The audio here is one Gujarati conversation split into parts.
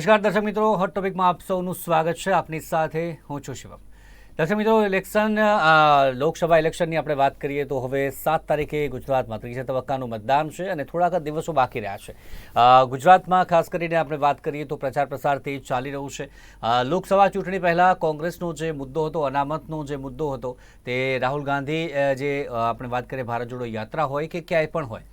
નમસ્કાર દર્શક મિત્રો હોટ ટોપિકમાં આપ સૌનું સ્વાગત છે. આપની સાથે હું છું શિવમ. દર્શક મિત્રો ઇલેક્શન લોકસભા ઇલેક્શનની આપણે વાત કરીએ તો હવે સાત તારીખે ગુજરાતમાં ત્રીજા તબક્કાનું મતદાન છે અને થોડાક દિવસો બાકી રહ્યા છે. ગુજરાતમાં ખાસ કરીને આપણે વાત કરીએ તો પ્રચાર પ્રસાર તેજ ચાલી રહ્યું છે. લોકસભા ચૂંટણી પહેલાં કોંગ્રેસનો જે મુદ્દો હતો, અનામતનો જે મુદ્દો હતો, તે રાહુલ ગાંધી જે આપણે વાત કરીએ ભારત જોડો યાત્રા હોય કે ક્યાંય પણ હોય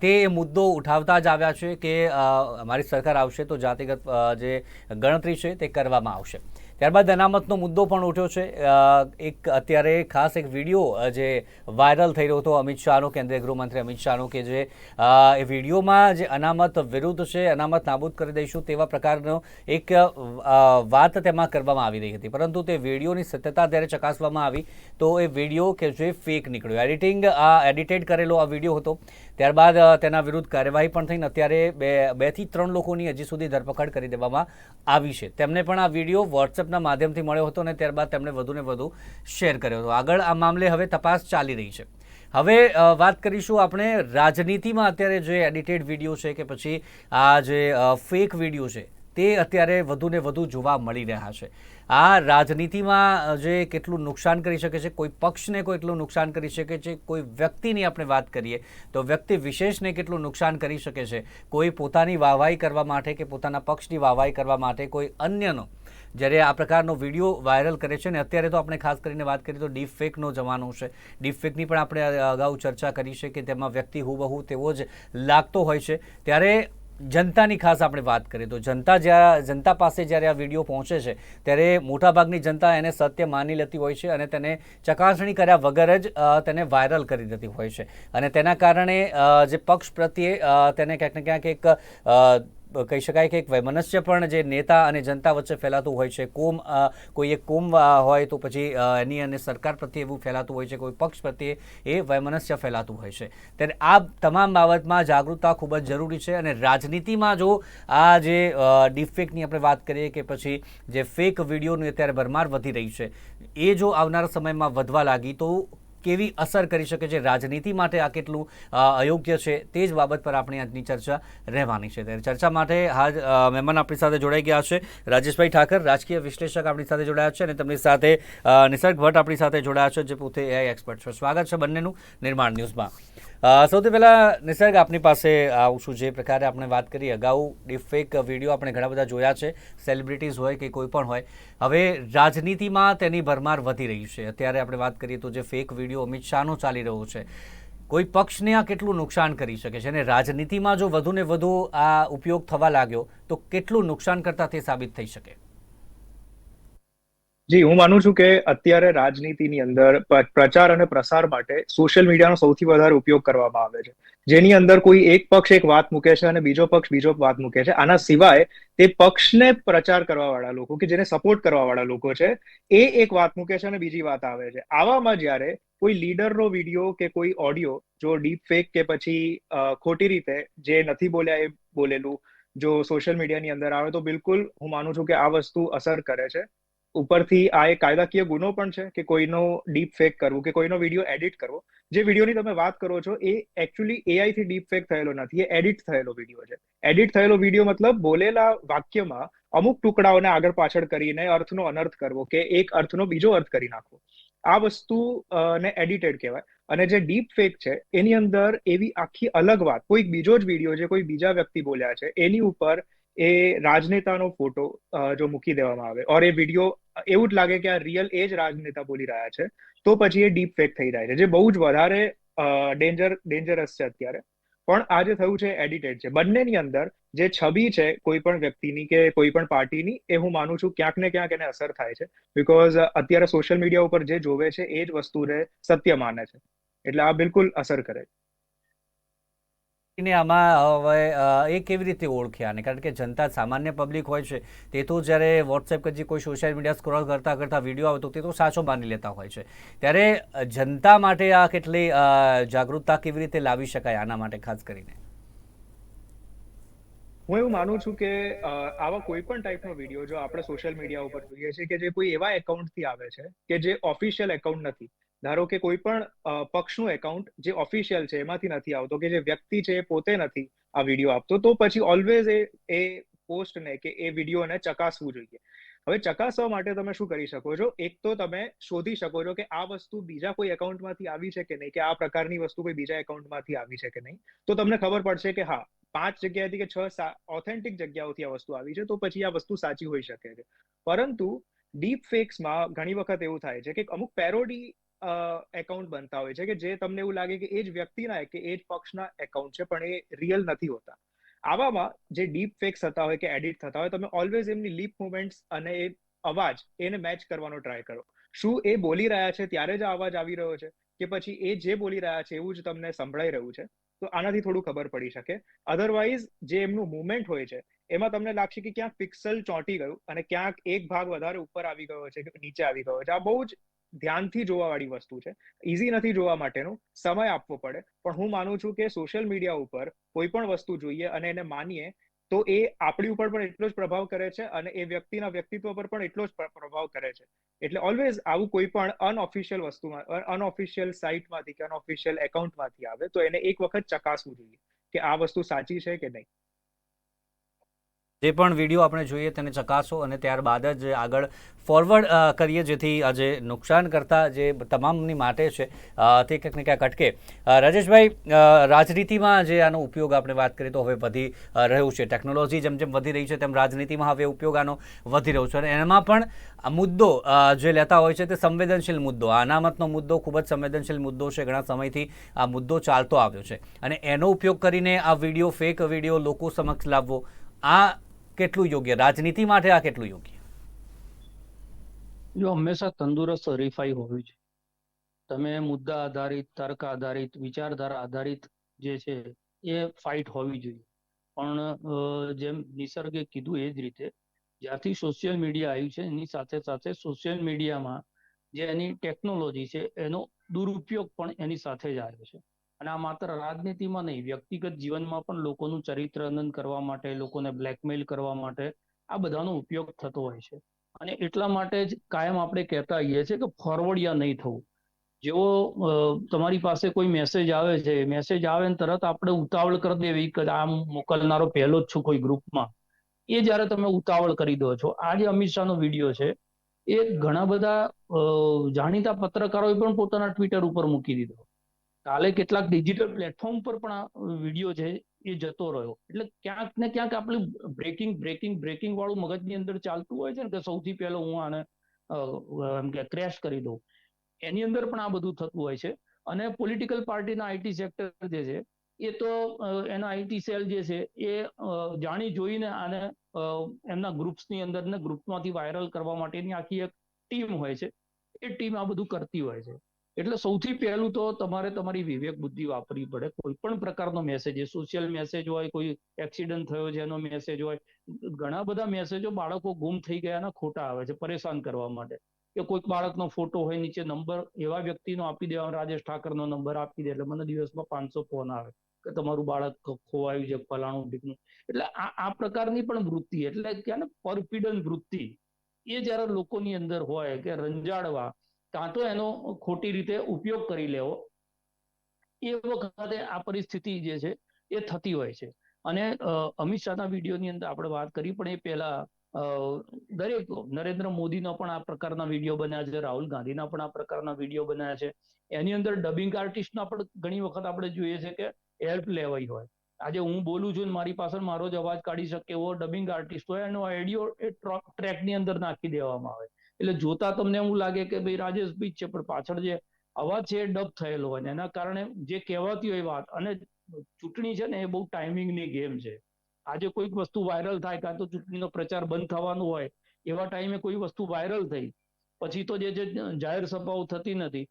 તે મુદ્દો ઉઠાવતા જ આવ્યા છે કે અમારી સરકાર આવશે તો જાતિગત જે ગણતરી છે તે કરવામાં આવશે. ત્યારબાદ અનામતનો મુદ્દો પણ ઉઠ્યો છે. એક અત્યારે ખાસ એક વીડિયો જે વાયરલ થઈ રહ્યો હતો અમિત શાહનો, કેન્દ્રીય ગૃહમંત્રી અમિત શાહનો, કે જે એ વિડીયોમાં જે અનામત વિરુદ્ધ છે, અનામત નાબૂદ કરી દઈશું તેવા પ્રકારનો એક વાત તેમાં કરવામાં આવી રહી હતી. પરંતુ તે વિડીયોની સત્યતા જ્યારે ચકાસવામાં આવી તો એ વીડિયો કે જે ફેક નીકળ્યો. એડિટિંગ એડિટેડ કરેલો આ વીડિયો હતો. ત્યારબાદ તેના વિરુદ્ધ કાર્યવાહી પણ થઈને અત્યારે બે, બેથી ત્રણ લોકોની હજી સુધી ધરપકડ કરી દેવામાં આવી છે. તેમને પણ આ વીડિયો વોટ્સએપના માધ્યમથી મળ્યો હતો અને ત્યારબાદ તેમણે વધુને વધુ શેર કર્યો હતો. આગળ આ મામલે હવે તપાસ ચાલી રહી છે. હવે વાત કરીશું આપણે રાજનીતિમાં. અત્યારે જે એડિટેડ વીડિયો છે કે પછી આ જે ફેક વીડિયો છે, તે અત્યારે વધુને વધુ જોવા મળી રહ્યા છે. આ રાજનીતિમાં જે કેટલું નુકસાન કરી શકે છે, કોઈ પક્ષને કોઈ એટલું નુકસાન કરી શકે છે, કોઈ વ્યક્તિની આપણે વાત કરીએ, તો વ્યક્તિ વિશેષને કેટલું નુકસાન કરી શકે છે, કોઈ પોતાની વાહવાઈ કરવા માટે કે પોતાના પક્ષની વાહવાઈ કરવા માટે, કોઈ અન્યનો. જ્યારે આ પ્રકારનો વીડિયો વાયરલ કરે છે ને, અત્યારે તો આપણે ખાસ કરીને વાત કરીએ તો ડીપ ફેકનો જમાનો છે. ડીપ ફેકની પણ આપણે અગાઉ ચર્ચા કરી છે કે તેમાં વ્યક્તિ હુબહુ તેવો જ લાગતો હોય છે. ત્યારે જનતાની ખાસ આપણે વાત કરીએ તો જનતા જ્યારે જનતા પાસે જ્યારે આ વીડિયો પહોંચે છે, ત્યારે મોટાભાગની જનતા એને સત્ય માની લેતી હોય છે અને તેને ચકાસણી કર્યા વગર જ તેને વાયરલ કરી દેતી હોય છે. અને તેના કારણે જે પક્ષ પ્રત્યે તેને ક્યાંક ને ક્યાંક એક કહી શકાય કે એક વૈમનસ્ય પણ જે નેતા અને જનતા વચ્ચે ફેલાતું હોય છે, કોમ કોઈ એક કોમ હોય તો પછી એની અને સરકાર પ્રત્યે એવું ફેલાતું હોય છે, કોઈ પક્ષ પ્રત્યે એ વૈમનસ્ય ફેલાતું હોય છે. ત્યારે આ તમામ બાબતમાં જાગૃતતા ખૂબ જ જરૂરી છે અને રાજનીતિમાં જો આ જે ડીપફેકની આપણે વાત કરીએ કે પછી જે ફેક વિડીયોની અત્યારે ભરમાર વધી રહી છે, એ જો આવનારા સમયમાં વધવા લાગી તો કેવી અસર કરી શકે છે રાજનીતિ માટે આ કેટલું અયોગ્ય છે તે જ બાબત પર આપણી આજની ચર્ચા રહેવાની છે. ત્યારે ચર્ચા માટે હાજ મહેમાન આપણી સાથે જોડાઈ ગયા છે. રાજેશભાઈ ઠાકર, રાજકીય વિશ્લેષક આપણી સાથે જોડાયા છે અને તેમની સાથે નિસર્ગ ભટ્ટ આપણી સાથે જોડાયા છે, જે પોતે એઆઈ એક્સપર્ટ છે. સ્વાગત છે બંનેનું નિર્માણ ન્યૂઝમાં. સૌથી પહેલાં નિસર્ગ આપની પાસે આવું છું જે પ્રકારે આપણે વાત કરી, અગાઉ ડિફેક વીડિયો આપણે ઘણા બધા જોયા છે સેલિબ્રિટીઝ હોય કે કોઈ પણ હોય. હવે રાજનીતિમાં તેની ભરમાર વધી રહી છે. અત્યારે આપણે વાત કરીએ તો જે ફેક વીડિયો અમિત શાહનો ચાલી રહ્યો છે, કોઈ પક્ષને આ કેટલું નુકસાન કરી શકે છે? અને રાજનીતિમાં જો વધુને વધુ આ ઉપયોગ થવા લાગ્યો, તો કેટલું નુકસાન કરતા તે સાબિત થઈ શકે? જી, હું માનું છું કે અત્યારે રાજનીતિની અંદર પ્રચાર અને પ્રસાર માટે સોશિયલ મીડિયાનો સૌથી વધારે ઉપયોગ કરવામાં આવે છે. જેની અંદર કોઈ એક પક્ષ એક વાત મૂકે છે અને બીજો પક્ષ બીજો વાત મૂકે છે. આના સિવાય તે પક્ષને પ્રચાર કરવા વાળા લોકો કે જેને સપોર્ટ કરવા વાળા લોકો છે, એ એક વાત મૂકે છે અને બીજી વાત આવે છે. આવામાં જ્યારે કોઈ લીડરનો વીડિયો કે કોઈ ઓડિયો જો ડીપ ફેક કે પછી ખોટી રીતે જે નથી બોલ્યા એ બોલેલું જો સોશિયલ મીડિયાની અંદર આવે તો બિલકુલ હું માનું છું કે આ વસ્તુ અસર કરે છે. ઉપરથી આ એક કાયદાકીય ગુનો પણ છે કે કોઈનો ડીપ ફેક કરવું કે કોઈનો વીડિયો એડિટ કરવો. જે વિડીયોની તમે વાત કરો છો, એ એકચ્યુઅલી એઆઈ થી ડીપ ફેક થયેલો નથી, એ એડિટ થયેલો વીડિયો છે. એડિટ થયેલો વીડિયો મતલબ બોલેલા વાક્યમાં અમુક ટુકડાઓને આગળ પાછળ કરીને અર્થનો અનર્થ કરવો કે એક અર્થનો બીજો અર્થ કરી નાખવો. આ વસ્તુ ને એડિટેડ કહેવાય. અને જે ડીપ ફેક છે, એની અંદર એવી આખી અલગ વાત, કોઈક બીજો જ વીડિયો છે, કોઈ બીજા વ્યક્તિ બોલ્યા છે, એની ઉપર એ રાજનેતાનો ફોટો જો મૂકી દેવામાં આવે. ઓર એ વીડિયો, એવું જ લાગે કે આ રિયલ એ જ રાજનેતા બોલી રહ્યા છે, તો પછી એ ડીપ ફેક થઈ જાય છે. જે બહુ જ વધારે ડેન્જર, ડેન્જરસ છે અત્યારે. પણ આ જે થયું છે, એડિટેડ છે. બંનેની અંદર જે છબી છે, કોઈ પણ વ્યક્તિની કે કોઈ પણ પાર્ટીની, એ હું માનું છું ક્યાંક ને ક્યાંક એને અસર થાય છે. બિકોઝ અત્યારે સોશિયલ મીડિયા ઉપર જે જોવે છે, એ જ વસ્તુને સત્ય માને છે. એટલે આ બિલકુલ અસર કરે છે. ને આમાં હવે એ કેવી રીતે ઓળખે આને કારણ કે જનતા સામાન્ય પબ્લિક હોય છે, તે તો જ્યારે વોટ્સએપ કે જે કોઈ સોશિયલ મીડિયા સ્ક્રોલ કરતા કરતા વીડિયો આવે તો તે તો સાચો માની લેતા હોય છે. ત્યારે જનતા માટે આ કેટલી જાગૃતતા કેવી રીતે લાવી શકાય આના માટે ખાસ કરીને? હું એવું માનું છું કે આવા કોઈ પણ ટાઈપનો વીડિયો જો આપણે સોશિયલ મીડિયા ઉપર જોઈએ છે કે જે કોઈ એવા એકાઉન્ટથી આવે છે કે જે ઓફિશિયલ એકાઉન્ટ નથી ધારો કે કોઈ પણ પક્ષનું એકાઉન્ટ જે ઓફિશિયલ છે, એમાંથી નથી આવતો કે જે વ્યક્તિ છે એ પોતે નથી આ વીડિયો આપતો, તો પછી ઓલવેઝ એ એ પોસ્ટને કે એ વિડીયોને ચકાસવું જોઈએ. હવે ચકાસવા માટે તમે શું કરી શકો છો? એક તો તમે શોધી શકો છો કે આ વસ્તુ બીજા કોઈ એકાઉન્ટમાંથી આવી છે કે નહીં, કે આ પ્રકારની વસ્તુ કોઈ બીજા એકાઉન્ટમાંથી આવી છે કે નહીં. તો તમને ખબર પડશે કે હા, પાંચ જગ્યાએથી કે છ ઓથેન્ટિક જગ્યાઓથી આ વસ્તુ આવી છે, તો પછી આ વસ્તુ સાચી હોઈ શકે છે. પરંતુ ડીપ ફેક્સમાં ઘણી વખત એવું થાય છે કે અમુક પેરોડી એકાઉન્ટ બનતા હોય છે કે જે તમને એવું લાગે કે એ જ વ્યક્તિના કે એ જ પક્ષના એકાઉન્ટ છે, પણ એ રિયલ નથી હોતા. આવામાં જે ડીપ ફેક્સ થતા હોય કે એડિટ થતા હોય, તમે ઓલવેઝ એમની લીપ મુવમેન્ટ્સ અને એ અવાજ એને મેચ કરવાનો ટ્રાય કરો. શું એ બોલી રહ્યા છે, ત્યારે જ અવાજ આવી રહ્યો છે, કે પછી એ જે બોલી રહ્યા છે, એવું જ તમને સંભળાઈ રહ્યું છે? તો આનાથી થોડું ખબર પડી શકે. અધરવાઇઝ જે એમનું મુવમેન્ટ હોય છે, એમાં તમને લાગશે કે ક્યાંક પિક્સલ ચોંટી ગયું અને ક્યાંક એક ભાગ વધારે ઉપર આવી ગયો છે નીચે આવી ગયો છે. આ બહુ જ ધ્યાનથી જોવા વાળી વસ્તુ છે. ઇઝી નથી જોવા માટેનું, સમય આપવો પડે. પણ હું માનું છું કે સોશિયલ મીડિયા ઉપર કોઈ પણ વસ્તુ જોઈએ અને એને માનીએ, તો એ આપણી ઉપર પણ એટલો જ પ્રભાવ કરે છે અને એ વ્યક્તિના વ્યક્તિત્વ પર પણ એટલો જ પ્રભાવ કરે છે. એટલે ઓલવેઝ આવું કોઈ પણ અનઓફિશિયલ વસ્તુમાં અનઓફિશિયલ સાઇટમાંથી કે અનઓફિશિયલ એકાઉન્ટમાંથી આવે, તો એને એક વખત ચકાસવું જોઈએ કે આ વસ્તુ સાચી છે કે નહીં. જે પણ વીડિયો આપણે જોઈએ તેને ચકાસો અને ત્યારબાદ જ આગળ ફોરવર્ડ કરીએ જેથી જે નુકસાન કરતા જે તમામની માટે છે તે ક્યાંક ને ક્યાંક અટકે. રાજેશભાઈ રાજનીતિમાં જે આનો ઉપયોગ આપણે વાત કરીએ તો હવે વધી રહ્યું છે. ટેકનોલોજી જેમ જેમ વધી રહી છે, તેમ રાજનીતિમાં હવે ઉપયોગ આનો વધી રહ્યો છે. અને એમાં પણ મુદ્દો જે લેતા હોય છે તે સંવેદનશીલ મુદ્દો. આ અનામતનો મુદ્દો ખૂબ જ સંવેદનશીલ મુદ્દો છે. ઘણા સમયથી આ મુદ્દો ચાલતો આવ્યો છે. અને એનો ઉપયોગ કરીને આ વીડિયો ફેક વીડિયો લોકો સમક્ષ લાવવો, આ કેટલું યોગ્ય? રાજનીતિ માટે આ કેટલું યોગ્ય? જો હંમેશા તંદુરસ્ત હરીફાઈ હોવી જોઈએ. તમે મુદ્દા આધારિત, તર્ક આધારિત, વિચારધારા આધારિત જે છે એ ફાઇટ હોવી જોઈએ. પણ જેમ નિસર્ગે કીધું એ જ રીતે, જ્યારથી સોશિયલ મીડિયા આવ્યું છે, એની સાથે સાથે સોશિયલ મીડિયામાં જે એની ટેકનોલોજી છે, એનો દુરુપયોગ પણ એની સાથે જ આવ્યો છે. અને આ માત્ર રાજનીતિમાં નહીં, વ્યક્તિગત જીવનમાં પણ લોકોનું ચરિત્ર હનન કરવા માટે, લોકોને બ્લેકમેલ કરવા માટે આ બધાનો ઉપયોગ થતો હોય છે. અને એટલા માટે જ કાયમ આપણે કહેતા આવીએ છીએ કે ફોરવર્ડ યા નહીં થવું. જેવો તમારી પાસે કોઈ મેસેજ આવે છે મેસેજ આવે ને તરત આપણે ઉતાવળ કરી દેવી કે આમ મોકલનારો પહેલો જ છું કોઈ ગ્રુપમાં. એ જ્યારે તમે ઉતાવળ કરી દો છો. આ જે અમિત શાહનો વીડિયો છે, એ ઘણા બધા જાણીતા પત્રકારોએ પણ પોતાના ટ્વિટર ઉપર મૂકી દીધો. કાલે કેટલાક ડિજિટલ પ્લેટફોર્મ પર પણ આ વીડિયો છે એ જતો રહ્યો. એટલે ક્યાંક ને ક્યાંક આપણે બ્રેકિંગ બ્રેકિંગ બ્રેકિંગ વાળું મગજની અંદર ચાલતું હોય છે ને કે સૌથી પહેલો હું આને એમ કે ક્રેશ કરી દઉં. એની અંદર પણ આ બધું થતું હોય છે. અને પોલિટિકલ પાર્ટીના આઈટી સેક્ટર જે છે, એ તો એના આઈટી સેલ જે છે, એ જાણી જોઈને આને એમના ગ્રુપ્સની અંદર ને ગ્રુપમાંથી વાયરલ કરવા માટેની આખી એક ટીમ હોય છે. એ ટીમ આ બધું કરતી હોય છે. એટલે સૌથી પહેલું તો તમારે તમારી વિવેક બુદ્ધિ વાપરવી પડે. કોઈ પણ પ્રકારનો મેસેજ એ સોશિયલ મેસેજ હોય, કોઈ એક્સિડન્ટ થયો છે એનો મેસેજ હોય, ઘણા બધા મેસેજો બાળકો ગુમ થઈ ગયાના ખોટા આવે છે, પરેશાન કરવા માટે. કે કોઈક બાળકનો ફોટો હોય, નીચે નંબર એવા વ્યક્તિનો આપી દેવાનો, રાજેશ ઠાકરનો નંબર આપી દે, એટલે મને દિવસમાં પાંચસો ફોન આવે કે તમારું બાળક ખોવાયું છે, ફલાણું ઢીકનું એટલે આ આ પ્રકારની પણ વૃત્તિ, એટલે કે પરપીડન વૃત્તિ, એ જ્યારે લોકોની અંદર હોય કે રંજાડવા કાં તો એનો ખોટી રીતે ઉપયોગ કરી લેવો. એ વખતે આ પરિસ્થિતિ જે છે, એ થતી હોય છે. અને અમિત શાહના વિડીયોની અંદર આપણે વાત કરી, પણ એ પહેલા દરેક નરેન્દ્ર મોદીનો પણ આ પ્રકારના વીડિયો બન્યા છે, રાહુલ ગાંધીના પણ આ પ્રકારના વીડિયો બન્યા છે. એની અંદર ડબિંગ આર્ટિસ્ટના પણ ઘણી વખત આપણે જોઈએ છે કે હેલ્પ લેવાઈ હોય. આજે હું બોલું છું મારી પાછળ મારો જ અવાજ કાઢી શકે એવો ડબિંગ આર્ટિસ્ટ હોય, એનો ઓડિયો ટ્રેકની અંદર નાખી દેવામાં આવે. એટલે જોતા તમને એવું લાગે કે ભાઈ રાજેશભાઈ જ છે, પણ પાછળ જે અવાજ છે એ ડબ થયેલો હોય ને, એના કારણે જે કહેવાતી હોય વાત, અને ચૂંટણી છે ને એ બહુ ટાઈમિંગની ગેમ છે. આજે કોઈક વસ્તુ વાયરલ થાય, કાં તો ચૂંટણીનો પ્રચાર બંધ થવાનો હોય, એવા ટાઈમે કોઈ વસ્તુ વાયરલ થઈ, પછી તો જે જાહેર સભાઓ થતી નથી.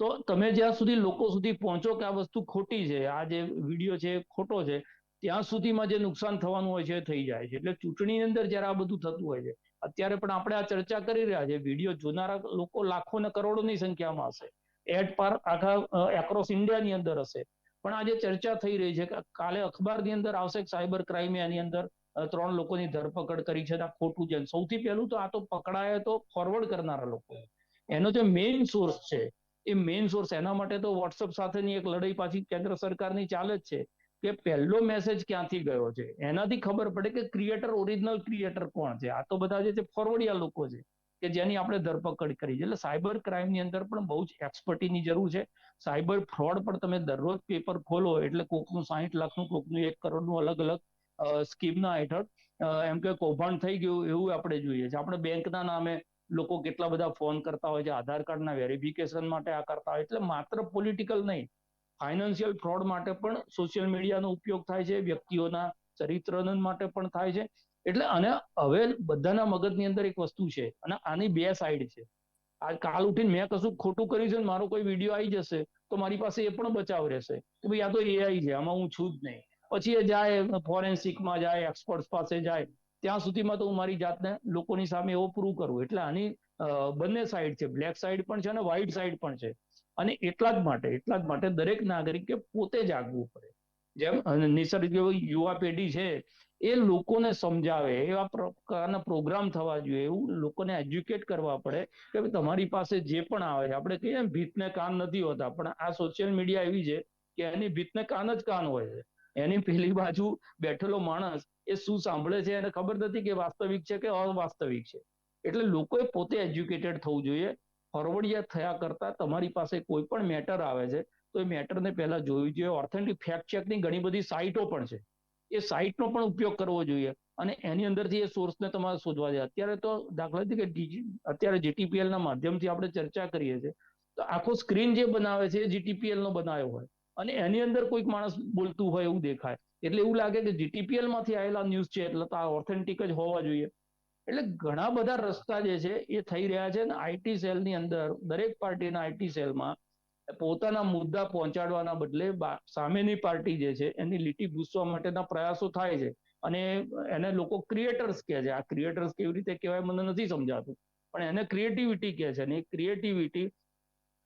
તો તમે જ્યાં સુધી લોકો સુધી પહોંચો કે આ વસ્તુ ખોટી છે, આ જે વીડિયો છે ખોટો છે, ત્યાં સુધીમાં જે નુકસાન થવાનું હોય છે એ થઈ જાય છે. એટલે ચૂંટણીની અંદર જ્યારે આ બધું થતું હોય છે અત્યારે પણ આપણે આ ચર્ચા કરી રહ્યા છે વીડિયો જોનારા લોકો લાખો ને કરોડોની સંખ્યામાં હશે. એડ પર આખા એક્રોસ ઇન્ડિયાની અંદર હશે. પણ આજે ચર્ચા થઈ રહી છે કે કાલે અખબારની અંદર આવશે સાયબર ક્રાઇમે એની અંદર ત્રણ લોકોની ધરપકડ કરી છે. આ ખોટું છે સૌથી પહેલું તો આ તો પકડાય તો ફોરવર્ડ કરનારા લોકો. એનો જે મેઇન સોર્સ છે, એ મેઇન સોર્સ એના માટે તો વોટ્સઅપ સાથેની એક લડાઈ પાછી કેન્દ્ર સરકારની ચાલે જ છે. કે પહેલો મેસેજ ક્યાંથી ગયો છે? એનાથી ખબર પડે કે ક્રિએટર ઓરિજિનલ ક્રિએટર કોણ છે? આ તો બધા જે છે ફોરવર્ડિયા લોકો છે, કે જેની આપણે ધરપકડ કરી છે. એટલે સાયબર ક્રાઇમની અંદર પણ બહુ જ એક્સપર્ટીની જરૂર છે. સાયબર ફ્રોડ પણ તમે દરરોજ પેપર ખોલો, એટલે કોકનું સાહીઠ લાખનું, કોકનું એક કરોડનું અલગ અલગ સ્કીમના હેઠળ એમ કે કૌભાંડ થઈ ગયું એવું આપણે જોઈએ છે. આપણે બેંકના નામે લોકો કેટલા બધા ફોન કરતા હોય છે, આધાર કાર્ડના વેરિફિકેશન માટે આ કરતા હોય એટલે માત્ર પોલિટિકલ નહીં ફાઇનાન્શિયલ ફ્રોડ માટે પણ સોશિયલ મીડિયાનો ઉપયોગ થાય છે, વ્યક્તિઓના ચરિત્રનન માટે પણ થાય છે. એટલે અને હવે બધાના મગજની અંદર એક વસ્તુ છે અને આની બે સાઈડ છે. આ કાલ ઉઠીને મેં કશું ખોટું કર્યું છે મારો કોઈ વીડિયો આવી જશે તો મારી પાસે એ પણ બચાવ રહેશે. કે ભાઈ આ તો એઆઈ છે, આમાં હું છું જ નહીં. પછી એ જાય ફોરેન્સિકમાં જાય એક્સપર્ટ્સ પાસે જાય, ત્યાં સુધીમાં તો હું મારી જાતને લોકોની સામે એવો પ્રૂવ કરું. એટલે આની બંને સાઈડ છે. બ્લેક સાઈડ પણ છે અને વ્હાઈટ સાઈડ પણ છે. અને એટલા જ માટે, એટલા જ માટે દરેક નાગરિકે પોતે જાગવું પડે. જેમ નિસર્ગ યુવા પેઢી છે, એ લોકોને સમજાવે, એવા પ્રકારના પ્રોગ્રામ થવા જોઈએ, એવું લોકોને એજ્યુકેટ કરવા પડે કે તમારી પાસે જે પણ આવે છે આપણે કહીએ ભીતને કાન નથી હોતા, પણ આ સોશિયલ મીડિયા એવી છે કે એની ભીતને કાન જ કાન હોય છે. એની પેલી બાજુ બેઠેલો માણસ એ શું સાંભળે છે એને ખબર નથી કે વાસ્તવિક છે કે અવાસ્તવિક છે. એટલે લોકોએ પોતે એજ્યુકેટેડ થવું જોઈએ ફોરવર્ડિયા થયા કરતા તમારી પાસે કોઈ પણ મેટર આવે છે, તો એ મેટરને પહેલા જોવી જોઈએ. ઓથેન્ટિક ફેક્ટ ચેકની ઘણી બધી સાઇટો પણ છે. એ સાઇટનો પણ ઉપયોગ કરવો જોઈએ અને એની અંદરથી એ સોર્સને તમારે શોધવા જોઈએ. અત્યારે તો દાખલા તરીકે અત્યારે જીટીપીએલના માધ્યમથી આપણે ચર્ચા કરીએ છીએ, તો આખો સ્ક્રીન જે બનાવે છે એ જીટીપીએલનો બનાવ્યો હોય અને એની અંદર કોઈક માણસ બોલતું હોય એવું દેખાય. એટલે એવું લાગે કે જીટીપીએલમાંથી માંથી આવેલા ન્યૂઝ છે, એટલે તો આ ઓથેન્ટિક જ હોવા જોઈએ. એટલે ઘણા બધા રસ્તા જે છે એ થઈ રહ્યા છે અને આઈટી સેલની અંદર દરેક પાર્ટીના આઈટી સેલમાં પોતાના મુદ્દા પહોંચાડવાના બદલે સામેની પાર્ટી જે છે એની લીટી ભૂસવા માટેના પ્રયાસો થાય છે. અને એને લોકો ક્રિએટર્સ કહે છે. આ ક્રિએટર્સ કેવી રીતે કહેવાય મને નથી સમજાતું. પણ એને ક્રિએટિવિટી કહે છે અને ક્રિએટિવિટી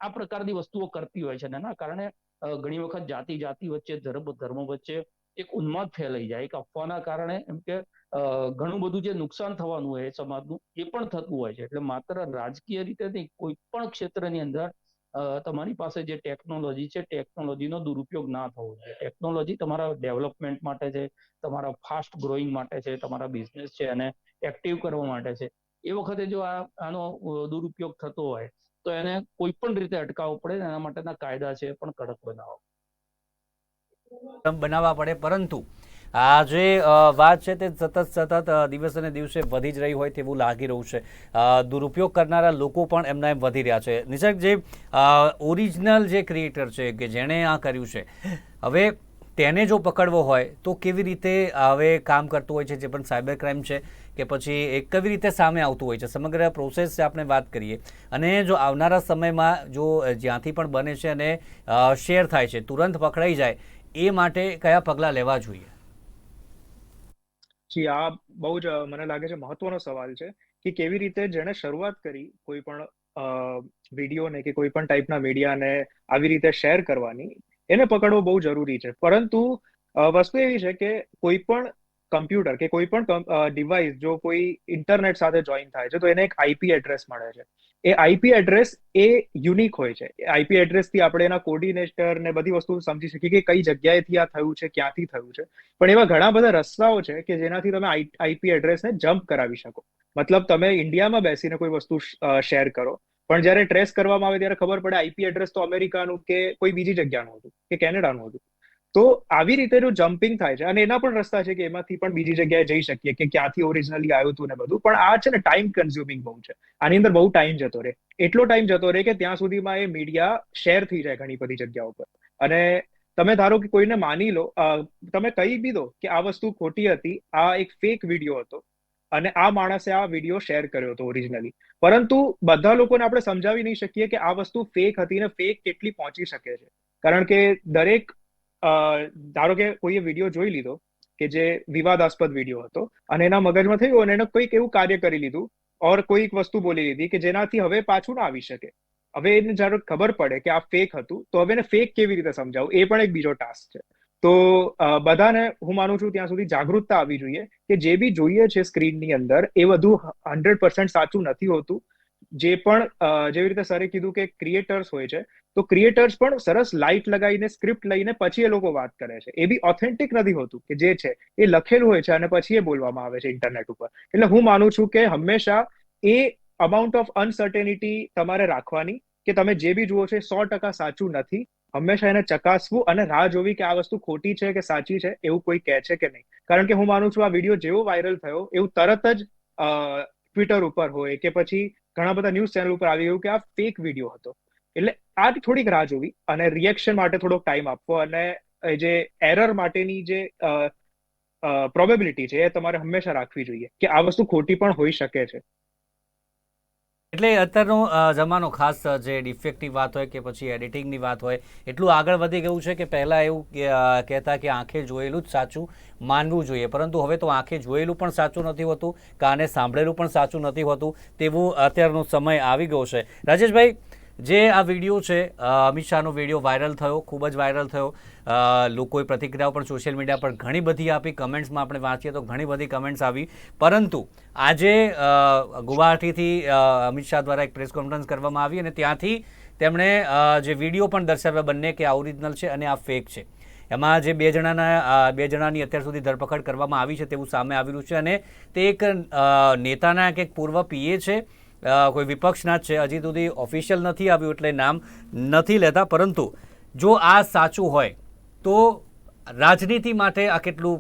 આ પ્રકારની વસ્તુઓ કરતી હોય છે અને એના કારણે ઘણી વખત જાતિ જાતિ વચ્ચે ધર્મ ધર્મ વચ્ચે એક ઉન્માદ ફેલાઈ જાય, એક અફવાના કારણે. એમ કે ઘણું બધું જે નુકસાન થવાનું હોય સમાજનું, એ પણ થતું હોય છે. એટલે માત્ર રાજકીય રીતે નહીં, કોઈ પણ ક્ષેત્રની અંદર તમારી પાસે જે ટેકનોલોજી છે, ટેકનોલોજીનો દુરુપયોગ ના થવો જોઈએ. ટેકનોલોજી તમારા ડેવલપમેન્ટ માટે છે, તમારા ફાસ્ટ ગ્રોઈંગ માટે છે, તમારા બિઝનેસ છે અને એક્ટિવ કરવા માટે છે. એ વખતે જો આ, આનો દુરુપયોગ થતો હોય, તો એને કોઈ પણ રીતે અટકાવવો પડે એના માટેના કાયદા છે પણ કડક બનાવો બનાવવા પડે, પરંતુ આ જે વાત છે તે સતત સતત દિવસે ને દિવસે વધી જ રહી હોય તેવું લાગી રહ્યું છે. દુરુપયોગ કરનારા લોકો પણ એમના એમ વધી રહ્યા છે. નિસર્ગ જે ઓરિજિનલ જે ક્રિએટર છે કે જેણે આ કર્યું છે, હવે તેને જો પકડવો હોય તો કેવી રીતે હવે કામ કરતું હોય છે, જે પણ સાયબર ક્રાઇમ છે, કે પછી એ કેવી રીતે સામે આવતું હોય છે, સમગ્ર પ્રોસેસ આપણે વાત કરીએ. અને જો આવનારા સમયમાં જો જ્યાંથી પણ બને છે અને શેર થાય છે, તુરંત પકડાઈ જાય, એ માટે કયા પગલાં લેવા જોઈએ? જી, આ બહુ જ મને લાગે છે મહત્વનો સવાલ છે કે કેવી રીતે જેણે શરૂઆત કરી કોઈ પણ વિડીયોને કે કોઈ પણ ટાઈપના મીડિયાને આવી રીતે શેર કરવાની, એને પકડવો બહુ જરૂરી છે. પરંતુ વસ્તુ એવી છે કે કોઈ પણ કમ્પ્યુટર કે કોઈ પણ ડિવાઇસ જો કોઈ ઇન્ટરનેટ સાથે જોઈન થાય છે, તો એને એક આઈપી એડ્રેસ મળે છે. એ આઈપી એડ્રેસ એ યુનિક હોય છે. આઈપી એડ્રેસથી આપણે એના કોર્ડિનેટર ને બધી વસ્તુ સમજી શકીએ કે કઈ જગ્યાએથી આ થયું છે, ક્યાંથી થયું છે. પણ એવા ઘણા બધા રસ્તાઓ છે કે જેનાથી તમે આઈપી એડ્રેસને જમ્પ કરાવી શકો. મતલબ તમે ઇન્ડિયામાં બેસીને કોઈ વસ્તુ શેર કરો. પણ જ્યારે ટ્રેસ કરવામાં આવે ત્યારે ખબર પડે આઈપી એડ્રેસ તો અમેરિકાનું કે કોઈ બીજી જગ્યાનું હતું, કે કેનેડાનું હતું. તો આવી રીતે જો જમ્પિંગ થાય છે. અને એના પણ રસ્તા છે કે એમાંથી પણ બીજી જગ્યાએ જઈ શકીએ કે ક્યાંથી ઓરિજિનલી આવ્યું હતું ને બધું. પણ આ છે ને ટાઈમ કન્ઝ્યુમિંગ બહુ છે. આની અંદર બહુ ટાઈમ જતો રહે. એટલો ટાઈમ જતો રહે કે ત્યાં સુધીમાં એ મીડિયા શેર થઈ જાય ઘણી બધી જગ્યાઓ પર. અને તમે ધારો કે કોઈને માની લો તમે કહી બી દો કે આ વસ્તુ ખોટી હતી, આ એક ફેક વીડિયો હતો. અને આ માણસે આ વીડિયો શેર કર્યો હતો ઓરિજિનલી પરંતુ બધા લોકોને આપણે સમજાવી નહીં શકીએ કે આ વસ્તુ ફેક હતી ને ફેક કેટલી પહોંચી શકે છે. કારણ કે દરેક ધારો કે કોઈએ વીડિયો જોઈ લીધો, કે જે વિવાદાસ્પદ વીડિયો હતો, અને એના મગજમાં થયું અને એને કોઈક એવું કાર્ય કરી લીધું, ઓર કોઈક વસ્તુ બોલી લીધી કે જેનાથી હવે પાછું ના આવી શકે. હવે એને જ્યારે ખબર પડે કે આ ફેક હતું, તો હવે એને ફેક કેવી રીતે સમજાવું? એ પણ એક બીજો ટાસ્ક છે. તો બધાને હું માનું છું ત્યાં સુધી જાગૃતતા આવવી જોઈએ કે જે બી જોઈએ છે સ્ક્રીનની અંદર, એ બધું હંડ્રેડ પર્સન્ટ સાચું નથી હોતું. જે પણ જેવી રીતે સરે કીધું કે ક્રિએટર્સ હોય છે, તો ક્રિએટર્સ પણ સરસ લાઇટ લગાવીને સ્ક્રિપ્ટ લઈને પછી એ લોકો વાત કરે છે. એ બી ઓથેન્ટિક નથી હોતું કે જે છે, એ લખેલું હોય છે અને પછી એ બોલવામાં આવે છે ઇન્ટરનેટ ઉપર. એટલે હું માનું છું કે હંમેશા એ અમાઉન્ટ ઓફ અનસર્ટેનિટી તમારે રાખવાની કે તમે જે બી જુઓ છો સો ટકા સાચું નથી. હંમેશા એને ચકાસવું અને રાહ જોવી કે આ વસ્તુ ખોટી છે કે સાચી છે એવું કોઈ કહે છે કે નહીં. કારણ કે હું માનું છું આ વીડિયો જેવો વાયરલ થયો, એવું તરત જ ટ્વિટર ઉપર હોય કે પછી ઘણા બધા ન્યૂઝ ચેનલ ઉપર આવી ગયું કે આ ફેક વીડિયો હતો. એટલે આ થોડીક રાહ જોવી અને રિએક્શન માટે થોડોક ટાઈમ આપવો અને જે એરર માટેની જે પ્રોબેબિલિટી છે એ તમારે હંમેશા રાખવી જોઈએ કે આ વસ્તુ ખોટી પણ હોઈ શકે છે. એટલે અત્યારનો જમાનો ખાસ જે ડિફેક્ટની વાત હોય કે પછી એડિટિંગની વાત હોય, એટલું આગળ વધી ગયું છે કે પહેલાં એવું કહેતા કે આંખે જોયેલું જ સાચું માનવું જોઈએ. પરંતુ હવે તો આંખે જોયેલું પણ સાચું નથી હોતું, કાને સાંભળેલું પણ સાચું નથી હોતું, તેવું અત્યારનો સમય આવી ગયો છે. રાજેશભાઈ જે આ વીડિયો છે અમિત શાહનો વીડિયો વાયરલ થયો, ખૂબ જ વાયરલ થયો. લોકોએ પ્રતિક્રિયાઓ પણ સોશિયલ મીડિયા પર ઘણી બધી આપી કમેન્ટ્સમાં આપણે વાંચીએ તો ઘણી બધી કમેન્ટ્સ આવી. પરંતુ આજે ગુવાહાટીથી અમિત શાહ દ્વારા એક પ્રેસ કોન્ફરન્સ કરવામાં આવી અને ત્યાંથી તેમણે જે વીડિયો પણ દર્શાવ્યા બંને કે આ ઓરિજિનલ છે અને આ ફેક છે. એમાં જે બે જણાના બે જણાની અત્યાર સુધી ધરપકડ કરવામાં આવી છે તેવું સામે આવેલું છે અને તે એક નેતાના કે પૂર્વ પીએ છે. કોઈ વિપક્ષના જ છે. હજી સુધી ઓફિશિયલ નથી આવ્યું એટલે નામ નથી લેતા. પરંતુ જો આ સાચું હોય, તો રાજનીતિ માટે આ કેટલું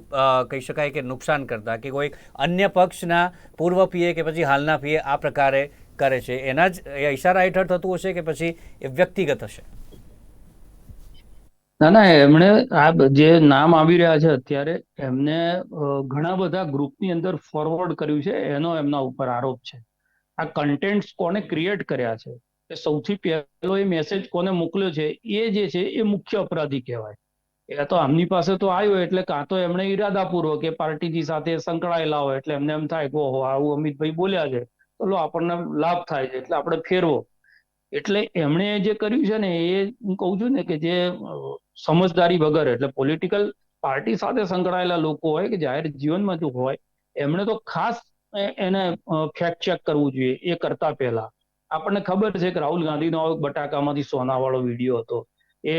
કહી શકાય કે નુકસાન કરતા કે કોઈ અન્ય પક્ષના પૂર્વ પીએ કે પછી હાલના પીએ આ પ્રકારે કરે છે. એના જ, એ ઈશારા હેઠળ થતું હશે કે પછી એ વ્યક્તિગત હશે? ના ના, એમણે આ જે નામ આવી રહ્યા છે અત્યારે, એમને ઘણા બધા ગ્રુપની અંદર ફોરવર્ડ કર્યું છે. એનો એમના ઉપર આરોપ છે. આ કન્ટેન્ટ્સ કોને ક્રિએટ કર્યા છે? એ સૌથી પહેલો એ મેસેજ કોને મોકલ્યો છે? એ જે છે, એ મુખ્ય અપરાધી કહેવાય. એ તો આમની પાસે તો આવ્યો એટલે કાં તો એમણે ઈરાદાપૂર્વક કે પાર્ટીની સાથે સંકળાયેલા હોય એટલે એમને એમ થાય કે ઓહો, આવું અમિતભાઈ બોલ્યા છે. તો લો, આપણને લાભ થાય છે, એટલે આપણે ફેરવો. એટલે એમણે જે કર્યું છે ને, એ હું કહું છું ને કે જે સમજદારી વગર એટલે પોલિટિકલ પાર્ટી સાથે સંકળાયેલા લોકો હોય કે જાહેર જીવનમાં જો હોય, એમણે તો ખાસ એને ફેક્ટ ચેક કરવું જોઈએ, એ કરતા પહેલા. આપણને ખબર છે કે રાહુલ ગાંધીનો બટાકામાંથી સોનાવાળો વીડિયો હતો. એ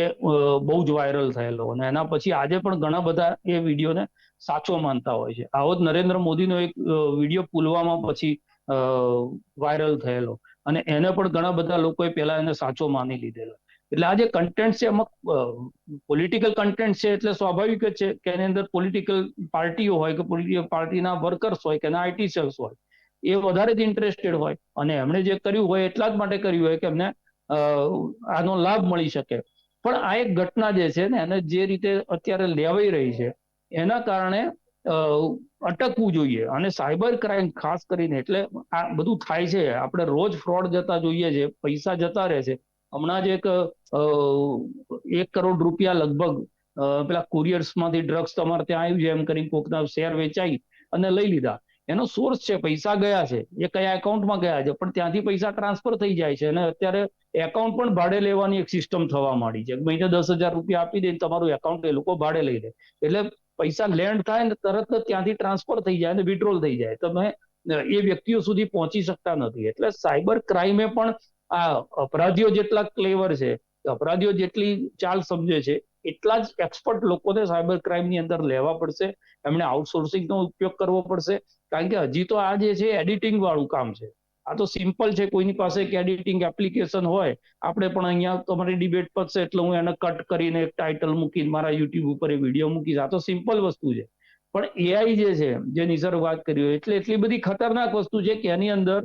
બહુ જ વાયરલ થયેલો અને એના પછી આજે પણ ઘણા બધા એ વિડીયોને સાચો માનતા હોય છે. આવો જ નરેન્દ્ર મોદીનો એક વીડિયો પુલવામા પછી વાયરલ થયેલો. અને એને પણ ઘણા બધા લોકોએ પહેલા એને સાચો માની લીધેલો. એટલે આ જે કન્ટેન્ટ છે એમાં પોલિટિકલ કન્ટેન્ટ છે એટલે સ્વાભાવિક જ છે કે એની અંદર પોલિટિકલ પાર્ટીઓ હોય કે પોલિટિકલ પાર્ટીના વર્કર્સ હોય કે એના આઈટી હોય, એ વધારે જ ઇન્ટરેસ્ટેડ હોય. અને એમણે જે કર્યું હોય એટલા જ માટે કર્યું હોય કે એમને આનો લાભ મળી શકે. પણ આ એક ઘટના જે છે ને, એને જે રીતે અત્યારે લેવાઈ રહી છે, એના કારણે અટકવું જોઈએ. અને સાયબર ક્રાઇમ ખાસ કરીને એટલે આ બધું થાય છે. આપણે રોજ ફ્રોડ જતા જોઈએ છે, પૈસા જતા રહે છે. હમણાં જ એક એક કરોડ રૂપિયા લગભગ પેલા કુરિયર્સમાંથી ડ્રગ્સ તમારે ત્યાં આવ્યું છે, એમ કરીને કોકના શેર વેચાઈ અને લઈ લીધા. એનો સોર્સ છે, પૈસા ગયા છે. એ કયા એકાઉન્ટમાં ગયા છે, પણ ત્યાંથી પૈસા ટ્રાન્સફર થઈ જાય છે અને અત્યારે એકાઉન્ટ પણ ભાડે લેવાની એક સિસ્ટમ થવા માંડી છે. મહિને દસ હજાર રૂપિયા આપી દે તમારું એકાઉન્ટ એ લોકો ભાડે લઈ લે. એટલે પૈસા લેન્ડ થાય ને તરત ત્યાંથી ટ્રાન્સફર થઈ જાય અને વિડ્રોલ થઈ જાય. તમે એ વ્યક્તિઓ સુધી પહોંચી શકતા નથી. એટલે સાયબર ક્રાઇમે પણ આ અપરાધીઓ જેટલા ક્લેવર છે, અપરાધીઓ જેટલી ચાલ સમજે છે, એટલા જ એક્સપર્ટ લોકોને સાયબર ક્રાઇમની અંદર લેવા પડશે. એમણે આઉટસોર્સિંગનો ઉપયોગ કરવો પડશે. કારણ કે હજી તો આ જે છે એડિટિંગ વાળું કામ છે. આ તો સિમ્પલ છે, કોઈની પાસે એક એડિટિંગ એપ્લિકેશન હોય, આપણે પણ અહીંયા તમારી ડિબેટ પતશે એટલે હું એને કટ કરીને એક ટાઇટલ મૂકીને મારા યુટ્યુબ ઉપર એ વીડિયો મૂકીશ. આ તો સિમ્પલ વસ્તુ છે. પણ એઆઈ જે છે જે નિસર્ગ વાત કરી હોય, એટલે એટલી બધી ખતરનાક વસ્તુ છે કે એની અંદર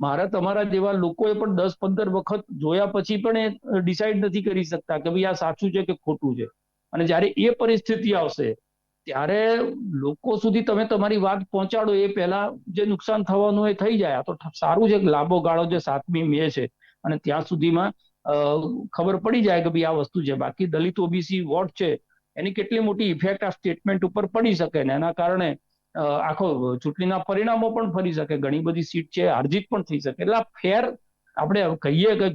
મારા તમારા જેવા લોકોએ પણ દસ પંદર વખત જોયા પછી પણ એ ડિસાઈડ નથી કરી શકતા કે ભાઈ આ સાચું છે કે ખોટું છે. અને જ્યારે એ પરિસ્થિતિ આવશે, ત્યારે લોકો સુધી તમે તમારી વાત પહોંચાડો, એ પહેલા જે નુકસાન થવાનું એ થઈ જાય. આ તો સારું છે લાંબો ગાળો જે સાતમી મે છે. અને ત્યાં સુધીમાં ખબર પડી જાય કે ભાઈ આ વસ્તુ છે. બાકી દલિત ઓબીસી વોટ છે. એની કેટલી મોટી ઇફેક્ટ આ સ્ટેટમેન્ટ ઉપર પડી શકે ને એના કારણે આખો ચૂંટણીના પરિણામો પણ ફરી શકે, ઘણી બધી સીટ છે, હારજીત પણ થઈ શકે. એટલે ફેર આપણે કહીએ કે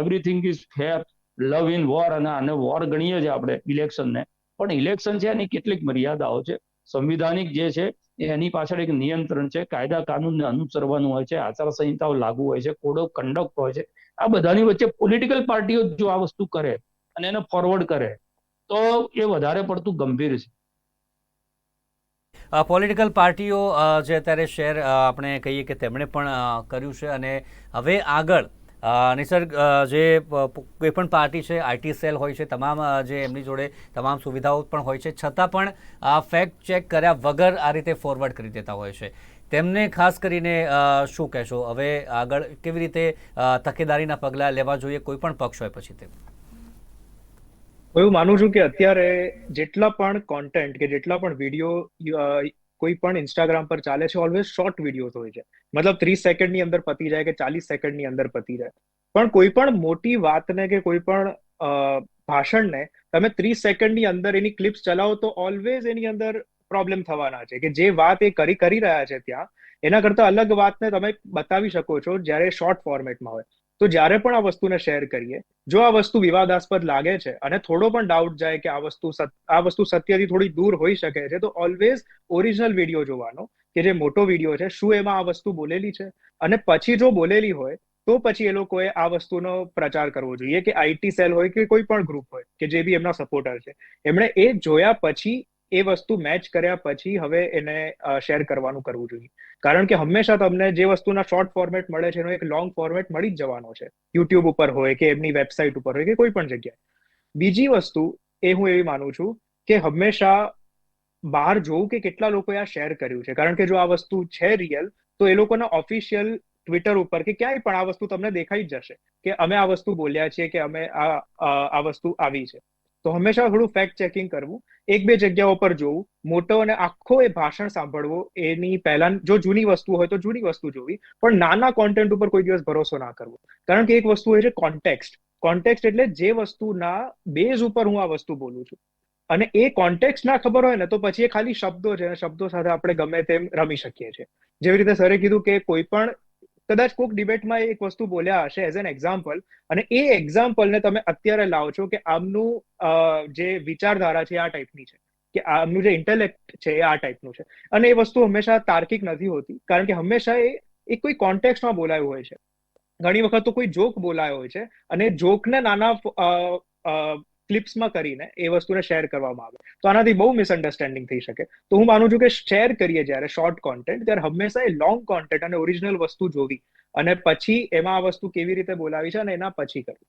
everything is fair love in war અને આને વોર ગણીએ છીએ આપણે ઇલેક્શનને. પણ ઇલેક્શન છે એની કેટલીક મર્યાદાઓ છે. સંવિધાનિક જે છે એની પાછળ એક નિયંત્રણ છે. કાયદા કાનૂનને અનુસરવાનું હોય છે, આચારસંહિતાઓ લાગુ હોય છે કોડ ઓફ કન્ડક્ટ હોય છે. આ બધાની વચ્ચે પોલિટિકલ પાર્ટીઓ જો આ વસ્તુ કરે અને એને ફોરવર્ડ કરે, તો એ વધારે પડતું ગંભીર છે. પોલિટિકલ પાર્ટીઓ જે અત્યારે શેર આપણે કહીએ કે તેમણે પણ કર્યું છે અને હવે આગળ નિસર્ગ જે કોઈ પણ પાર્ટી છે આઈટી સેલ હોય છે, તમામ જે એમની જોડે તમામ સુવિધાઓ પણ હોય છે, છતાં પણ ફેક્ટ ચેક કર્યા વગર આ રીતે ફોરવર્ડ કરી દેતા હોય છે. તેમને ખાસ કરીને શું કહેશો? હવે આગળ કેવી રીતે તકેદારીના પગલાં લેવા જોઈએ કોઈ પણ પક્ષ હોય પછી તે? હું એવું માનું છું કે અત્યારે જેટલા પણ કોન્ટેન્ટ કે જેટલા પણ વીડિયો કોઈ પણ ઇન્સ્ટાગ્રામ પર ચાલે છે ઓલવેઝ શોર્ટ વિડીયોઝ હોય છે. મતલબ ત્રીસ સેકન્ડની અંદર પતી જાય કે ચાલીસ સેકન્ડની અંદર પતી જાય. પણ કોઈ પણ મોટી વાતને કે કોઈ પણ ભાષણને તમે ત્રીસ સેકન્ડની અંદર એની ક્લિપ્સ ચલાવો તો ઓલવેઝ એની અંદર પ્રોબ્લેમ થવાના છે. કે જે વાત એ કરી કરી રહ્યા છે ત્યાં, એના કરતા અલગ વાતને તમે બતાવી શકો છો જ્યારે શોર્ટ ફોર્મેટમાં હોય. તો જ્યારે પણ આ વસ્તુને શેર કરીએ, જો આ વસ્તુ વિવાદાસ્પદ લાગે છે અને થોડો પણ ડાઉટ જાય કે આ વસ્તુ આ વસ્તુ સત્યથી થોડી દૂર હોઈ શકે છે, તો ઓલવેઝ ઓરિજિનલ વીડિયો જોવાનો કે જે મોટો વીડિયો છે, શું એમાં આ વસ્તુ બોલેલી છે? અને પછી જો બોલેલી હોય, તો પછી એ લોકોએ આ વસ્તુનો પ્રચાર કરવો જોઈએ કે આઈટી સેલ હોય કે કોઈ પણ ગ્રુપ હોય કે જે બી એમના સપોર્ટર છે. એમણે એ જોયા પછી એ વસ્તુ મેચ કર્યા પછી હવે એને શેર કરવાનું કરવું જોઈએ. કારણ કે હંમેશા તમને જે વસ્તુના શોર્ટ ફોર્મેટ મળે છે એનો એક લોંગ ફોર્મેટ મળી જ જવાનો છે. યુટ્યુબ ઉપર હોય કે એમની વેબસાઇટ ઉપર હોય કે કોઈ પણ જગ્યાએ. બીજી વસ્તુ એ હું એવી માનું છું કે હંમેશા બહાર જોવું કે કેટલા લોકોએ આ શેર કર્યું છે. કારણ કે જો આ વસ્તુ છે રિયલ તો એ લોકોના ઓફિશિયલ ટ્વિટર ઉપર કે ક્યાંય પણ આ વસ્તુ તમને દેખાઈ જ જશે. કે અમે આ વસ્તુ બોલ્યા છીએ કે અમે આ આ આ વસ્તુ આવી છે. તો હંમેશા થોડું ફેક્ટ ચેકિંગ કરવું, એક બે જગ્યાઓ પર જોવું, મોટો અને આખો એ ભાષણ સાંભળવો, એની પહેલા જો જૂની વસ્તુ હોય તો જૂની વસ્તુ જોવી, પણ નાના કોન્ટેન્ટ ઉપર કોઈ દિવસ ભરોસો ના કરવો. કારણ કે એક વસ્તુ હોય છે કોન્ટેક્સ્ટ કોન્ટેક્સ્ટ એટલે જે વસ્તુના બેઝ ઉપર હું આ વસ્તુ બોલું છું. અને એ કોન્ટેક્સ્ટ ના ખબર હોય ને, તો પછી એ ખાલી શબ્દો છે શબ્દો સાથે આપણે ગમે તેમ રમી શકીએ છીએ. જેવી રીતે સરે કીધું કે કોઈ પણ કદાચ કોઈક ડિબેટમાં એક વસ્તુ બોલ્યા હશે એઝ એન એક્ઝામ્પલ અને એ એક્ઝામ્પલને તમે અત્યારે લાવો છો કે આમનું જે વિચારધારા છે આ ટાઈપની છે. કે આમનું જે ઇન્ટેલેક્ટ છે એ આ ટાઈપનું છે. અને એ વસ્તુ હંમેશા તાર્કિક નથી હોતી, કારણ કે હંમેશા એ એ કોઈ કોન્ટેક્સમાં બોલાયું હોય છે. ઘણી વખત તો કોઈ જોક બોલાયો હોય છે, અને જોકને નાના ક્લિપ્સમાં કરીને એ વસ્તુને શેર કરવામાં આવે. તો આનાથી બહુ મિસઅન્ડરસ્ટેન્ડિંગ થઈ શકે. તો હું માનું છું કે શેર કરીએ જ્યારે શોર્ટ કોન્ટેન્ટ ત્યારે હંમેશા એ લોંગ કોન્ટેન્ટ અને ઓરિજિનલ વસ્તુ જોવી અને પછી એમાં આ વસ્તુ કેવી રીતે બોલાવી છે અને એના પછી કરવી.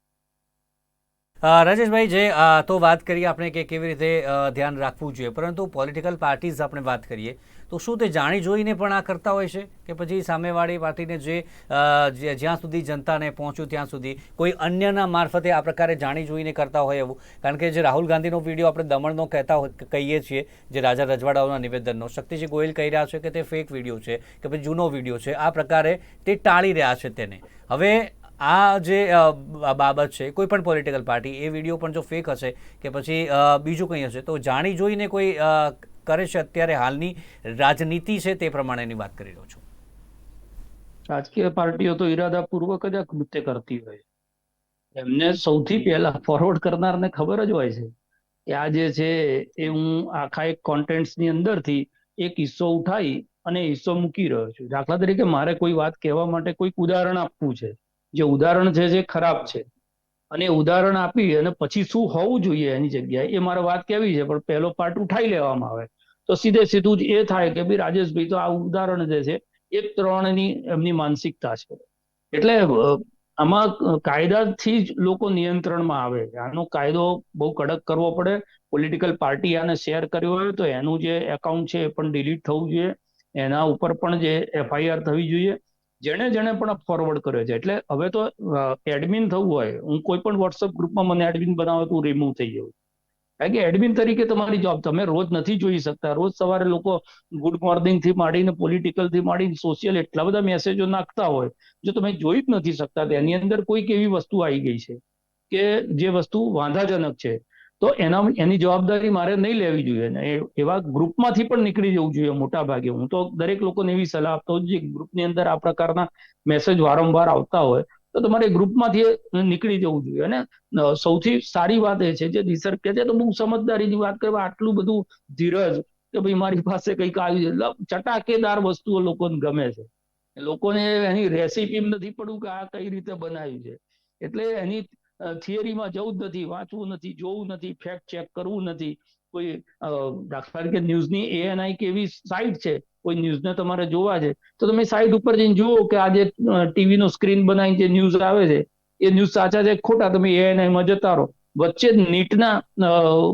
રાજેશભાઈ, જે તો વાત કરીએ આપણે કે કેવી રીતે ધ્યાન રાખવું જોઈએ. પરંતુ પોલિટિકલ પાર્ટીઝ આપણે વાત કરીએ તો શું તે જાણી જોઈને પણ આ કરતા હોય છે? કે પછી સામેવાળી પાર્ટીને જે જ્યાં સુધી જનતાને પહોંચ્યું ત્યાં સુધી કોઈ અન્યના મારફતે આ પ્રકારે જાણી જોઈને કરતા હોય એવું? કારણ કે જે રાહુલ ગાંધીનો વીડિયો આપણે દમણનો કહેતા કહીએ છીએ, જે રાજા રજવાડાઓના નિવેદનનો, શક્તિજી ગોયલ કહી રહ્યા છે કે તે ફેક વીડિયો છે, કે પછી જૂનો વીડિયો છે, આ પ્રકારે તે ટાળી રહ્યા છે તેને. હવે આ જે બાબત છે, કોઈ પણ પોલિટિકલ પાર્ટી એ વીડિયો પણ જો ફેક હશે કે પછી બીજું કંઈ હશે, તો જાણી જોઈને કોઈ કરે છે અત્યારે હાલની રાજનીતિ છે તે પ્રમાણેની વાત કરી રહ્યો છું. રાજકીય પાર્ટીઓ તો ઈરાદાપૂર્વક જ આ કૃત્ય કરતી હોય એમને સૌથી પહેલા ફોરવર્ડ કરનારને ખબર જ હોય છે કે આ જે છે એ હું આખા એક contents અંદરથી એક હિસ્સો ઉઠાવી અને હિસ્સો મૂકી રહ્યો છું. દાખલા તરીકે મારે કોઈ વાત કહેવા માટે કોઈક ઉદાહરણ આપવું છે. જે ઉદાહરણ છે જે ખરાબ છે. અને ઉદાહરણ આપી અને પછી શું હોવું જોઈએ એની જગ્યાએ એ મારે વાત કેવી છે, પણ પહેલો પાર્ટ ઉઠાઈ લેવામાં આવે. તો સીધે સીધું જ એ થાય કે ભાઈ રાજેશભાઈ તો આ ઉદાહરણ જે છે એ ત્રણની એમની માનસિકતા છે. એટલે આમાં કાયદાથી જ લોકો નિયંત્રણમાં આવે છે. આનો કાયદો બહુ કડક કરવો પડે. પોલિટિકલ પાર્ટી આને શેર કર્યો હોય તો એનું જે એકાઉન્ટ છે એ પણ ડિલીટ થવું જોઈએ. એના ઉપર પણ જે એફઆઈઆર થવી જોઈએ. જેણે જેણે પણ ફોરવર્ડ કર્યો છે. એટલે હવે તો એડમિન થવું હોય. હું કોઈ પણ વોટ્સઅપ ગ્રુપમાં મને એડમિન બનાવે તો હું રિમૂવ થઈ જાઉં. કારણ કે એડમિન તરીકે તમારી જોબ તમે રોજ નથી જોઈ શકતા. રોજ સવારે લોકો ગુડ મોર્નિંગથી માંડીને પોલિટિકલથી માંડીને સોશિયલ એટલા બધા મેસેજો નાખતા હોય, જો તમે જોઈ જ નથી શકતા એની અંદર કોઈક એવી વસ્તુ આવી ગઈ છે કે જે વસ્તુ વાંધાજનક છે. તો એના, એની જવાબદારી મારે નહીં લેવી જોઈએ ને એવા ગ્રુપમાંથી પણ નીકળી જવું જોઈએ મોટા ભાગે. હું તો દરેક લોકોને એવી સલાહ આપતો જે ગ્રુપની અંદર આ પ્રકારના મેસેજ વારંવાર આવતા હોય તો તમારે ગ્રુપમાંથી નીકળી જવું જોઈએ. અને સૌથી સારી વાત એ છે જે રિસર્ચ કહે છે, તો બહુ સમજદારીની વાત કરવા આટલું બધું ધીરજ કે ભાઈ મારી પાસે કંઈક આવ્યું છે એટલે ચટાકેદાર વસ્તુઓ લોકોને ગમે છે. લોકોને એની રેસીપી નથી પડવું કે આ કઈ રીતે બનાવ્યું છે. એટલે એની થિયરીમાં જવું જ નથી, વાંચવું નથી, જોવું નથી ફેક્ટ ચેક કરવું નથી. કોઈ દાખલા તરીકે ન્યૂઝની એએનઆઈ કે એવી સાઇટ છે કોઈ ન્યૂઝને તમારે જોવા છે, તો તમે સાઇટ ઉપર જઈને જુઓ કે આજે ટીવી નો સ્ક્રીન બનાવીને જે ન્યૂઝ આવે છે, એ ન્યૂઝ સાચા છે ખોટા? તમે એએનઆઈ માં જતા રહો. વચ્ચે નીટના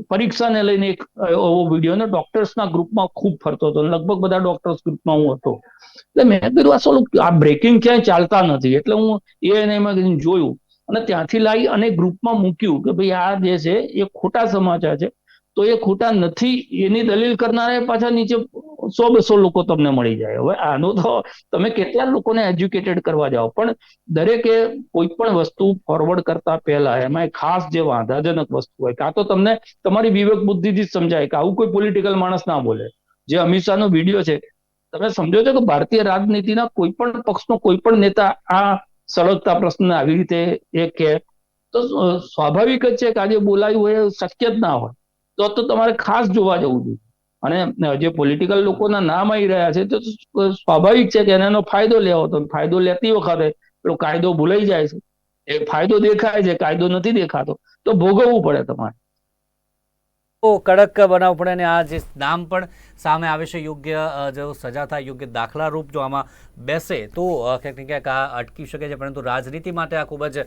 પરીક્ષાને લઈને એક એવો વીડિયો ને ડોક્ટર્સના ગ્રુપમાં ખૂબ ફરતો હતો. લગભગ બધા ડોક્ટર્સ ગ્રુપમાં હું હતો. એટલે મેં કીધું, આ સોલું આ બ્રેકિંગ ક્યાંય ચાલતા નથી? એટલે હું એએનઆઈ માં જઈને જોયું. અને ત્યાંથી લાવી અને ગ્રુપમાં મૂક્યું કે ભાઈ આ જે છે, એ ખોટા સમાચાર છે. તો એ ખોટા નથી, એની દલીલ કરનારા પાછા નીચે સો બસો લોકો તમને મળી જાય. હવે આનું તો તમે કેટલા લોકોને એજ્યુકેટેડ કરવા જાઓ, પણ દરેકે કોઈ પણ વસ્તુ ફોરવર્ડ કરતા પહેલા એમાં ખાસ જે વાંધાજનક વસ્તુ હોય, કાં તો તમને તમારી વિવેક બુદ્ધિથી જ સમજાય કે આવું કોઈ પોલિટિકલ માણસ ના બોલે. જે અમિત શાહનો વીડિયો છે, તમે સમજો છો કે ભારતીય રાજનીતિના કોઈ પણ પક્ષનો કોઈ પણ નેતા આ સળગતા પ્રશ્ન આવી રીતે એ કે તો સ્વાભાવિક જ છે કે આજે બોલાયું હોય શક્ય જ ના હોય. તો તો તમારે ખાસ જોવા જવું જોઈએ. અને જે પોલિટિકલ લોકોના નામ આવી રહ્યા છે, તો સ્વાભાવિક છે કે એનો ફાયદો લેવો. તો ફાયદો લેતી વખતે પેલો કાયદો ભૂલાઈ જાય છે. એ ફાયદો દેખાય છે, કાયદો નથી દેખાતો. તો ભોગવવું પડે તમારે. કડક બનાવવું પડે અને આ જે નામ પણ સામે આવે છે યોગ્ય જો સજા થાય, યોગ્ય દાખલા રૂપ જો આમાં બેસે, તો ક્યાંક ક્યાંક આ અટકી શકે છે. પરંતુ રાજનીતિ માટે આ ખૂબ જ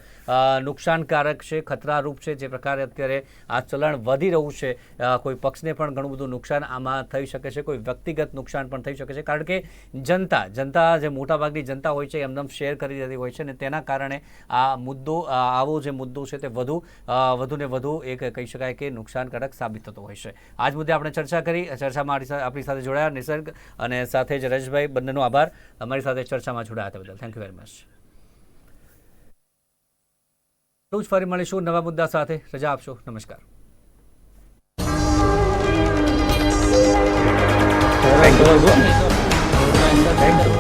નુકસાનકારક છે, ખતરારૂપ છે. જે પ્રકારે અત્યારે આ ચલણ વધી રહ્યું છે કોઈ પક્ષને પણ ઘણું બધું નુકસાન આમાં થઈ શકે છે. કોઈ વ્યક્તિગત નુકસાન પણ થઈ શકે છે. કારણ કે જનતા જનતા જે મોટાભાગની જનતા હોય છે એમનેમ શેર કરી દેતી હોય છે અને તેના કારણે આ મુદ્દો આવો જે મુદ્દો છે તે વધુ વધુને વધુ વધુ એક કહી શકાય કે નુકસાનકારક સાબિત થતો હોય છે. આજ મુદ્દે આપણે ચર્ચા કરી. ચર્ચામાં આપણી સાથે- જોડાયા નિસર્ગ અને સાથે જ રજભાઈ બંનેનો આભાર. અમારી સાથે ચર્ચામાં જોડાયા હતા બદલ. થેન્ક યુ વેરી મચ તો જ ફરી મળીશું નવા મુદ્દા સાથે. રજા આપશો. નમસ્કાર. Thank you